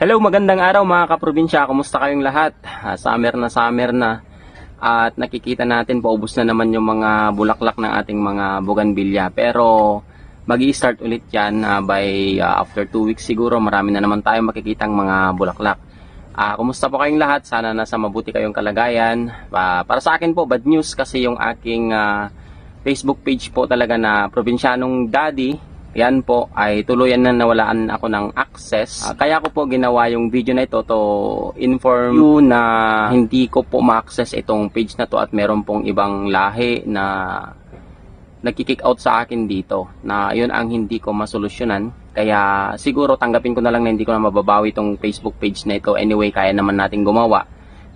Hello, magandang araw mga kaprobinsya. Kumusta kayong lahat? Ah, summer na summer na. At nakikita natin paubos na naman yung mga bulaklak ng ating mga buganbilya. Pero mag start ulit yan ah, by ah, after 2 weeks siguro. Marami na naman tayong makikitang mga bulaklak. Ah, kumusta po kayong lahat? Sana nasa mabuti kayong kalagayan. Ah, para sa akin po, bad news kasi yung aking ah, Facebook page po talaga na Probinsyanong Daddy yan po ay tuluyan na nawalaan ako ng access. Ah, kaya ko po ginawa yung video na ito to inform you na hindi ko po ma-access itong page na to at meron pong ibang lahi na nagkikick out sa akin dito na yun ang hindi ko masolusyonan. Kaya siguro tanggapin ko na lang na hindi ko na mababawi itong Facebook page na ito. Anyway, kaya naman natin gumawa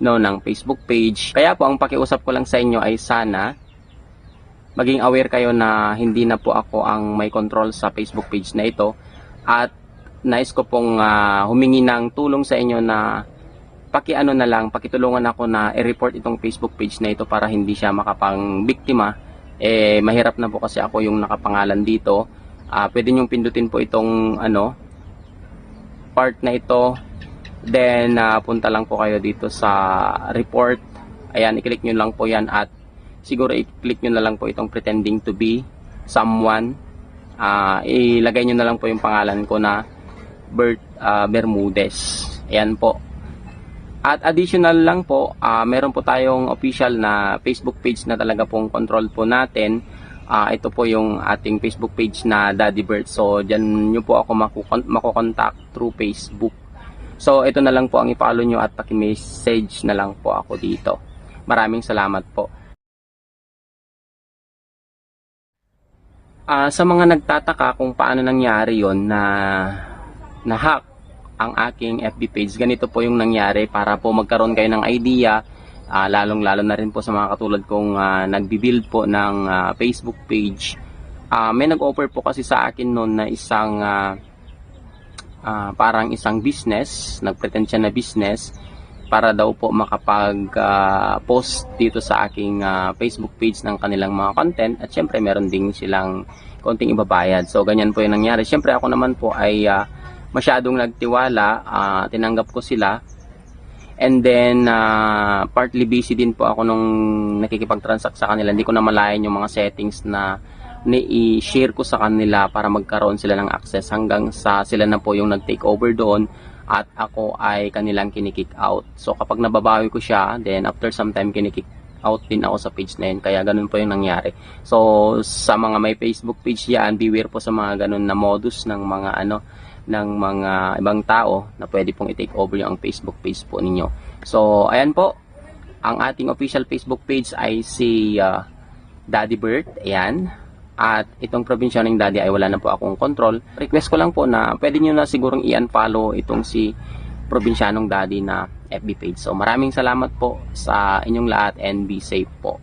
no, ng Facebook page. Kaya po ang pakiusap ko lang sa inyo ay sana maging aware kayo na hindi na po ako ang may control sa Facebook page na ito at nais ko pong ah, humingi ng tulong sa inyo na pakiano na lang, pakitulungan ako na i-report itong Facebook page na ito para hindi siya makapang biktima. Eh, mahirap na po kasi ako yung nakapangalan dito. Ah, pwede niyong pindutin po itong ano, part na ito. Then, ah, punta lang po kayo dito sa report. Ayan, i-click nyo lang po yan at siguro i-click nyo na lang po itong pretending to be someone. Ah, ilagay nyo na lang po yung pangalan ko na Bert ah, Bermudez. Ayan po. At additional lang po, ah, meron po tayong official na Facebook page na talaga pong control po natin. Ah, ito po yung ating Facebook page na Daddy Bert. So, dyan nyo po ako makukon- makukontak through Facebook. So, ito na lang po ang i-follow nyo at paki-message na lang po ako dito. Maraming salamat po. Ah, sa mga nagtataka kung paano nangyari yon na na-hack ang aking FB page, ganito po yung nangyari para po magkaroon kayo ng idea, ah, lalong-lalo na rin po sa mga katulad kong ah, nagbi-build po ng ah, Facebook page. Ah, may nag-offer po kasi sa akin noon na isang ah, ah, parang isang business, nagpretend siya na business para daw po makapag-post dito sa aking ah, Facebook page ng kanilang mga content at syempre meron din silang konting ibabayad. So ganyan po yung nangyari. Syempre ako naman po ay ah, masyadong nagtiwala, ah, tinanggap ko sila. And then ah, partly busy din po ako nung nakikipag-transact sa kanila. Hindi ko na malayan yung mga settings na ni-share ko sa kanila para magkaroon sila ng access hanggang sa sila na po yung nag-take over doon at ako ay kanilang kinikick out. So kapag nababawi ko siya, then after some time kinikick out din ako sa page na yun. Kaya ganun po yung nangyari. So sa mga may Facebook page yan, beware po sa mga ganun na modus ng mga ano ng mga ibang tao na pwede pong i-take over yung Facebook page po ninyo. So ayan po, ang ating official Facebook page ay si ah, Daddy Bird. Ayan. At itong probinsya ng daddy ay wala na po akong control. Request ko lang po na pwede nyo na sigurong i-unfollow itong si probinsyanong daddy na FB page. So maraming salamat po sa inyong lahat and be safe po.